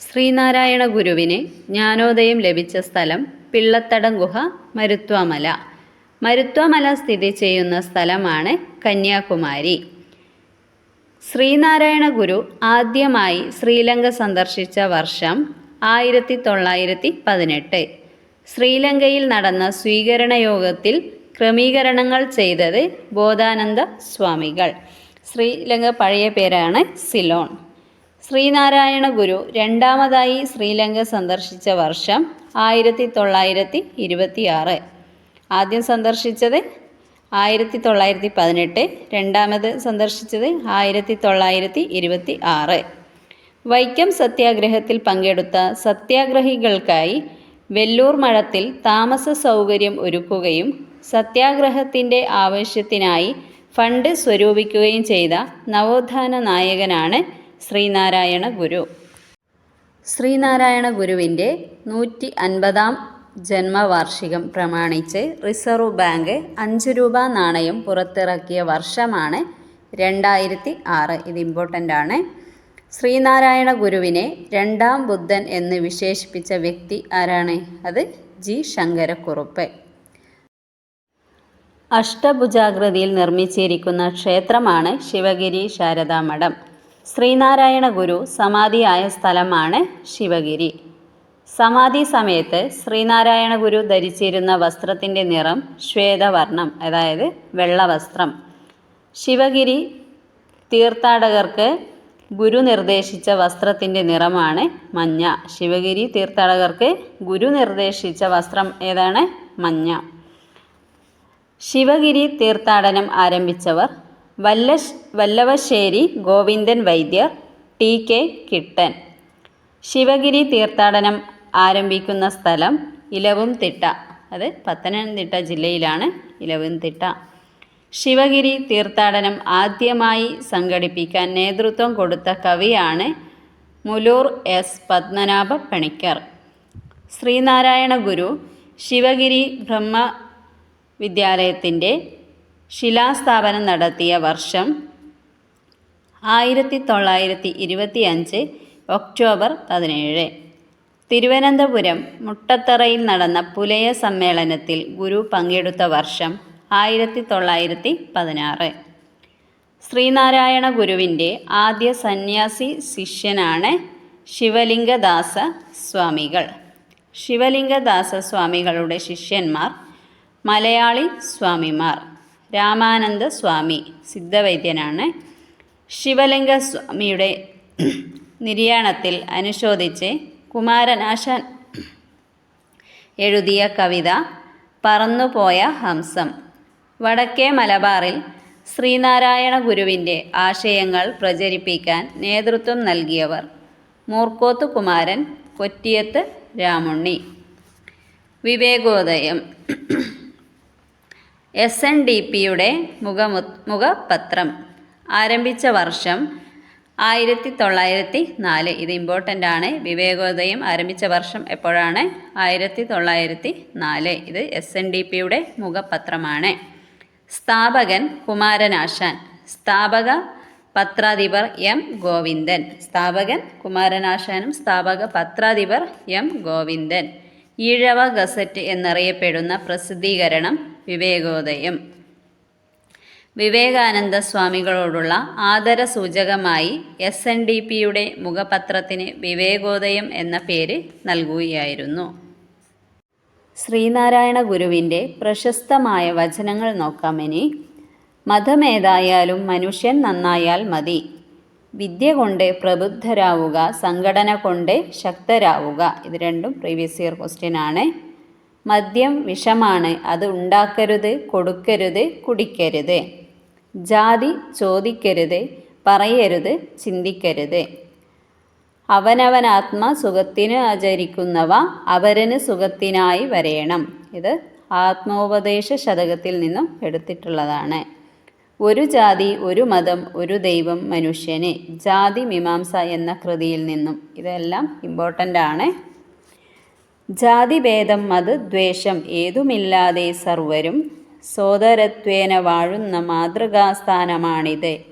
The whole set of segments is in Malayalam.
ശ്രീനാരായണ ഗുരുവിന് ജ്ഞാനോദയം ലഭിച്ച സ്ഥലം പിള്ളത്തടം ഗുഹ മരുത്വാമല. മരുത്വാമല സ്ഥിതി ചെയ്യുന്ന സ്ഥലമാണ് കന്യാകുമാരി. ശ്രീനാരായണ ഗുരു ആദ്യമായി ശ്രീലങ്ക സന്ദർശിച്ച വർഷം ആയിരത്തി തൊള്ളായിരത്തി പതിനെട്ട് ശ്രീലങ്കയിൽ നടന്ന സ്വീകരണ യോഗത്തിൽ ക്രമീകരണങ്ങൾ ചെയ്തത് ബോധാനന്ദ സ്വാമികൾ. ശ്രീലങ്ക പഴയ പേരാണ് സിലോൺ. ശ്രീനാരായണ ഗുരു രണ്ടാമതായി ശ്രീലങ്ക സന്ദർശിച്ച വർഷം ആയിരത്തി തൊള്ളായിരത്തി ഇരുപത്തിയാറ് ആദ്യം സന്ദർശിച്ചത് ആയിരത്തി തൊള്ളായിരത്തി പതിനെട്ട് രണ്ടാമത് സന്ദർശിച്ചത് ആയിരത്തി തൊള്ളായിരത്തി ഇരുപത്തി ആറ് വൈക്കം സത്യാഗ്രഹത്തിൽ പങ്കെടുത്ത സത്യാഗ്രഹികൾക്കായി വെല്ലൂർ മഠത്തിൽ താമസ സൗകര്യം ഒരുക്കുകയും സത്യാഗ്രഹത്തിന്റെ ആവശ്യത്തിനായി ഫണ്ട് സ്വരൂപിക്കുകയും ചെയ്ത നവോത്ഥാന നായകനാണ് ശ്രീനാരായണ ഗുരു. ശ്രീനാരായണ ഗുരുവിന്റെ നൂറ്റി അൻപതാം ജന്മവാർഷികം പ്രമാണിച്ച് റിസർവ് ബാങ്ക് അഞ്ച് രൂപ നാണയം പുറത്തിറക്കിയ വർഷമാണ് രണ്ടായിരത്തി ആറ്. ഇത് ഇമ്പോർട്ടന്റ് ആണ്. ശ്രീനാരായണ ഗുരുവിനെ രണ്ടാം ബുദ്ധൻ എന്ന് വിശേഷിപ്പിച്ച വ്യക്തി ആരാണ്? അത് ജി. ശങ്കരക്കുറുപ്പ്. അഷ്ടഭുജാകൃതിയിൽ നിർമ്മിച്ചിരിക്കുന്ന ക്ഷേത്രമാണ് ശിവഗിരി ശാരദാമഠം. ശ്രീനാരായണ ഗുരു സമാധിയായ സ്ഥലമാണ് ശിവഗിരി. സമാധി സമയത്ത് ശ്രീനാരായണ ഗുരു ധരിച്ചിരുന്ന വസ്ത്രത്തിന്റെ നിറം ശ്വേതവർണം അതായത് വെള്ളവസ്ത്രം. ശിവഗിരി തീർത്ഥാടകർക്ക് ഗുരു നിർദ്ദേശിച്ച വസ്ത്രത്തിന്റെ നിറമാണ് മഞ്ഞ. ശിവഗിരി തീർത്ഥാടകർക്ക് ഗുരു നിർദ്ദേശിച്ച വസ്ത്രം ഏതാണ്? മഞ്ഞ. ശിവഗിരി തീർത്ഥാടനം ആരംഭിച്ചവർ വല്ലശ് വല്ലവശ്ശേരി ഗോവിന്ദൻ വൈദ്യർ ടി കെ കിട്ടൻ. ശിവഗിരി തീർത്ഥാടനം ആരംഭിക്കുന്ന സ്ഥലം ഇലവും തിട്ട അത് പത്തനംതിട്ട ജില്ലയിലാണ് ഇലവും തിട്ട ശിവഗിരി തീർത്ഥാടനം ആദ്യമായി സംഘടിപ്പിക്കാൻ നേതൃത്വം കൊടുത്ത കവിയാണ് മുലൂർ എസ്. പത്മനാഭ പണിക്കർ. ശ്രീനാരായണ ഗുരു ശിവഗിരി ബ്രഹ്മ വിദ്യാലയത്തിന്റെ ശിലാസ്ഥാപനം നടത്തിയ വർഷം ആയിരത്തി തൊള്ളായിരത്തി ഇരുപത്തി അഞ്ച് ഒക്ടോബർ പതിനേഴ്. തിരുവനന്തപുരം മുട്ടത്തറയിൽ നടന്ന പുലയ സമ്മേളനത്തിൽ ഗുരു പങ്കെടുത്ത വർഷം ആയിരത്തി തൊള്ളായിരത്തി പതിനാറ് ശ്രീനാരായണ ഗുരുവിന്റെ ആദ്യ സന്യാസി ശിഷ്യനാണ് ശിവലിംഗദാസ സ്വാമികൾ. ശിവലിംഗദാസ സ്വാമികളുടെ ശിഷ്യന്മാർ മലയാളി സ്വാമിമാർ. രാമാനന്ദ സ്വാമി സിദ്ധവൈദ്യനാണ്. ശിവലിംഗ സ്വാമിയുടെ നിര്യാണത്തിൽ അനുശോധിച്ച് കുമാരനാശാൻ എഴുതിയ കവിത പറന്നുപോയ ഹംസം വടക്കേ മലബാറിൽ ശ്രീനാരായണ ഗുരുവിന്റെ ആശയങ്ങൾ പ്രചരിപ്പിക്കാൻ നേതൃത്വം നൽകിയവർ Moorkoth Kumaran Kottiyath Ramunni. Vivekodayam. S N D പിയുടെ മുഖമു മുഖപത്രം ആരംഭിച്ച വർഷം ആയിരത്തി തൊള്ളായിരത്തി നാല് ഇത് ഇമ്പോർട്ടന്റ് ആണ്. വിവേകോദയം ആരംഭിച്ച വർഷം എപ്പോഴാണ്? ആയിരത്തി തൊള്ളായിരത്തി നാല് ഇത് എസ് എൻ ഡി പിയുടെ മുഖപത്രമാണ്. സ്ഥാപകൻ കുമാരനാശാൻ. സ്ഥാപക പത്രാധിപർ എം ഗോവിന്ദൻ. സ്ഥാപകൻ കുമാരനാശാനും സ്ഥാപക പത്രാധിപർ എം ഗോവിന്ദൻ. ഈഴവ ഗസറ്റ് എന്നറിയപ്പെടുന്ന പ്രസിദ്ധീകരണം വിവേകോദയം. വിവേകാനന്ദ സ്വാമികളോടുള്ള ആദര സൂചകമായി എസ് എൻ ഡി പിയുടെ മുഖപത്രത്തിന് വിവേകോദയം എന്ന പേര് നൽകുകയായിരുന്നു. ശ്രീനാരായണ ഗുരുവിന്റെ പ്രശസ്തമായ വചനങ്ങൾ നോക്കാം ഇനി. മതമേതായാലും മനുഷ്യൻ നന്നായാൽ മതി. വിദ്യ കൊണ്ട് പ്രബുദ്ധരാവുക സംഘടന കൊണ്ട് ശക്തരാവുക. ഇത് രണ്ടും പ്രീവിയസ് ഇയർ ക്വസ്റ്റ്യൻ ആണ്. മദ്യം വിഷമാണ്. അത് ഉണ്ടാക്കരുത് കൊടുക്കരുത് കുടിക്കരുത്. ജാതി ചോദിക്കരുത് പറയരുത് ചിന്തിക്കരുത്. അവനവനാത്മ സുഖത്തിന് ആചരിക്കുന്നവ അവരന് സുഖത്തിനായി വരയണം ഇത് ആത്മോപദേശ ശതകത്തിൽ നിന്നും എടുത്തിട്ടുള്ളതാണ്. ഒരു ജാതി ഒരു മതം ഒരു ദൈവം മനുഷ്യന് ജാതി മീമാംസ എന്ന കൃതിയിൽ നിന്നും ഇതെല്ലാം ഇമ്പോർട്ടന്റ് ആണ്. ജാതിഭേദം മതദ്വേഷം ഏതുമില്ലാതെ സർവരും സോദരത്വേന വാഴുന്ന മാതൃകാസ്ഥാനമാണിത്.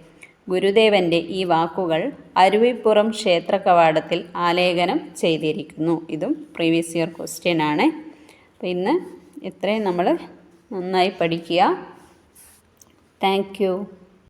ഗുരുദേവന്റെ ഈ വാക്കുകൾ അരുവിപ്പുറം ക്ഷേത്ര കവാടത്തിൽ ആലേഖനം ചെയ്തിരിക്കുന്നു. ഇതും പ്രീവിയസ് ഇയർ ക്വസ്റ്റ്യൻ ആണ്. അപ്പം ഇന്ന് ഇത്രയും നമ്മൾ നന്നായി പഠിക്കുക. താങ്ക്